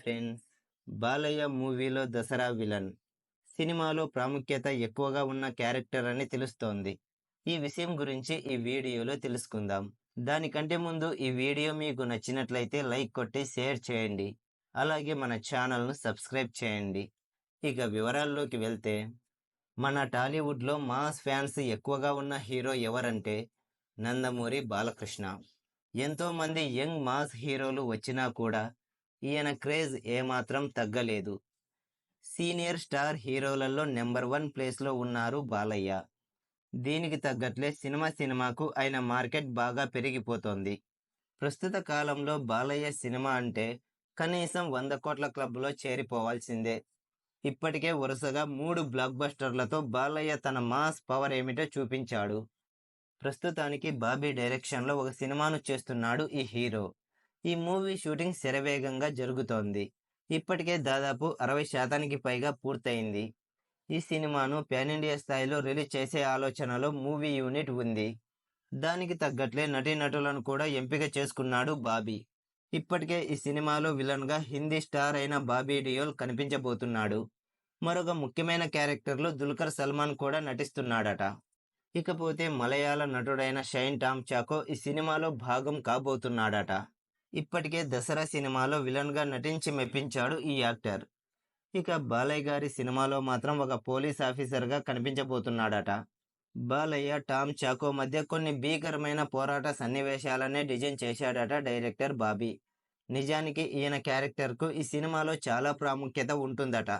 Friends Balayya మూవీలో Dasara villain. సినిమాలో ప్రాముఖ్యత ఎక్కువగా ఉన్న క్యారెక్టర్ అని తెలుస్తోంది. ఈ విషయం గురించి ఈ వీడియోలో తెలుసుకుందాం. దానికంటే ముందు ఈ వీడియో మీకు నచ్చినట్లయితే లైక్ కొట్టి షేర్ చేయండి. అలాగే మన ఛానల్ను సబ్స్క్రైబ్ చేయండి. ఇక వివరాల్లోకి వెళ్తే మన టాలీవుడ్లో మాస్ ఫ్యాన్స్ ఎక్కువగా ఉన్న హీరో ఎవరంటే నందమూరి బాలకృష్ణ. ఎంతోమంది యంగ్ మాస్ హీరోలు వచ్చినా కూడా ఈయన క్రేజ్ ఏమాత్రం తగ్గలేదు. సీనియర్ స్టార్ హీరోలలో నెంబర్ వన్ ప్లేస్లో ఉన్నారు బాలయ్య. దీనికి తగ్గట్లే సినిమా సినిమాకు ఆయన మార్కెట్ బాగా పెరిగిపోతోంది. ప్రస్తుత కాలంలో బాలయ్య సినిమా అంటే కనీసం వంద కోట్ల క్లబ్లో చేరిపోవాల్సిందే. ఇప్పటికే వరుసగా మూడు బ్లాక్ బస్టర్లతో బాలయ్య తన మాస్ పవర్ ఏమిటో చూపించాడు. ప్రస్తుతానికి బాబీ డైరెక్షన్లో ఒక సినిమాను చేస్తున్నాడు ఈ హీరో. ఈ మూవీ షూటింగ్ శరవేగంగా జరుగుతోంది. ఇప్పటికే దాదాపు అరవై శాతానికి పైగా పూర్తయింది. ఈ సినిమాను పాన్ ఇండియా స్థాయిలో రిలీజ్ చేసే ఆలోచనలో మూవీ యూనిట్ ఉంది. దానికి తగ్గట్లే నటీనటులను కూడా ఎంపిక చేసుకున్నాడు బాబీ. ఇప్పటికే ఈ సినిమాలో విలన్గా హిందీ స్టార్ అయిన బాబీ డియోల్ కనిపించబోతున్నాడు. మరొక ముఖ్యమైన క్యారెక్టర్లో దుల్కర్ సల్మాన్ కూడా నటిస్తున్నాడట. ఇకపోతే మలయాళ నటుడైన షైన్ టామ్ చాకో ఈ సినిమాలో భాగం కాబోతున్నాడట. ఇప్పటికే దసరా సినిమాలో విలన్గా నటించి మెప్పించాడు ఈ యాక్టర్. ఇక బాలయ్య గారి సినిమాలో మాత్రం ఒక పోలీస్ ఆఫీసర్గా కనిపించబోతున్నాడట. బాలయ్య టామ్ చాకో మధ్య కొన్ని భీకరమైన పోరాట సన్నివేశాలనే డిజైన్ చేశాడట డైరెక్టర్ బాబీ. నిజానికి ఈయన క్యారెక్టర్కు ఈ సినిమాలో చాలా ప్రాముఖ్యత ఉంటుందట.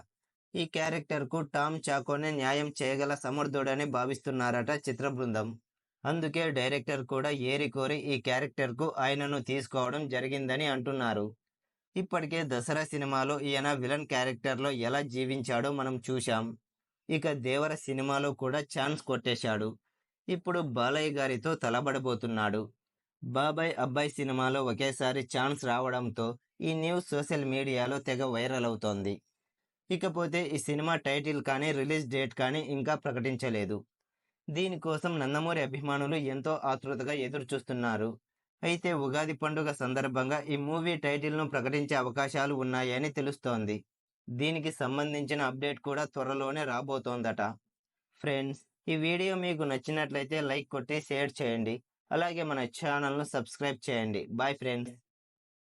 ఈ క్యారెక్టర్కు టామ్ చాకోనే న్యాయం చేయగల సమర్థుడని భావిస్తున్నారట చిత్ర బృందం. అందుకే డైరెక్టర్ కూడా ఏరి కోరి ఈ క్యారెక్టర్కు ఆయనను తీసుకోవడం జరిగిందని అంటున్నారు. ఇప్పటికే దసరా సినిమాలో ఈయన విలన్ క్యారెక్టర్లో ఎలా జీవించాడో మనం చూశాం. ఇక దేవర సినిమాలో కూడా ఛాన్స్ కొట్టేశాడు. ఇప్పుడు బాలయ్య గారితో తలబడబోతున్నాడు. బాబాయ్ అబ్బాయి సినిమాలో ఒకేసారి ఛాన్స్ రావడంతో ఈ న్యూస్ సోషల్ మీడియాలో తెగ వైరల్ అవుతోంది. ఇకపోతే ఈ సినిమా టైటిల్ కానీ రిలీజ్ డేట్ కానీ ఇంకా ప్రకటించలేదు. దీనికోసం నందమూరి అభిమానులు ఎంతో ఆతృతగా ఎదురు చూస్తున్నారు అయితే ఉగాది పండుగ సందర్భంగా ఈ మూవీ టైటిల్ను ప్రకటించే అవకాశాలు ఉన్నాయని తెలుస్తోంది. దీనికి సంబంధించిన అప్డేట్ కూడా త్వరలోనే రాబోతోందట. ఫ్రెండ్స్ ఈ వీడియో మీకు నచ్చినట్లయితే లైక్ కొట్టి షేర్ చేయండి. అలాగే మన ఛానల్ను సబ్స్క్రైబ్ చేయండి. Bye friends.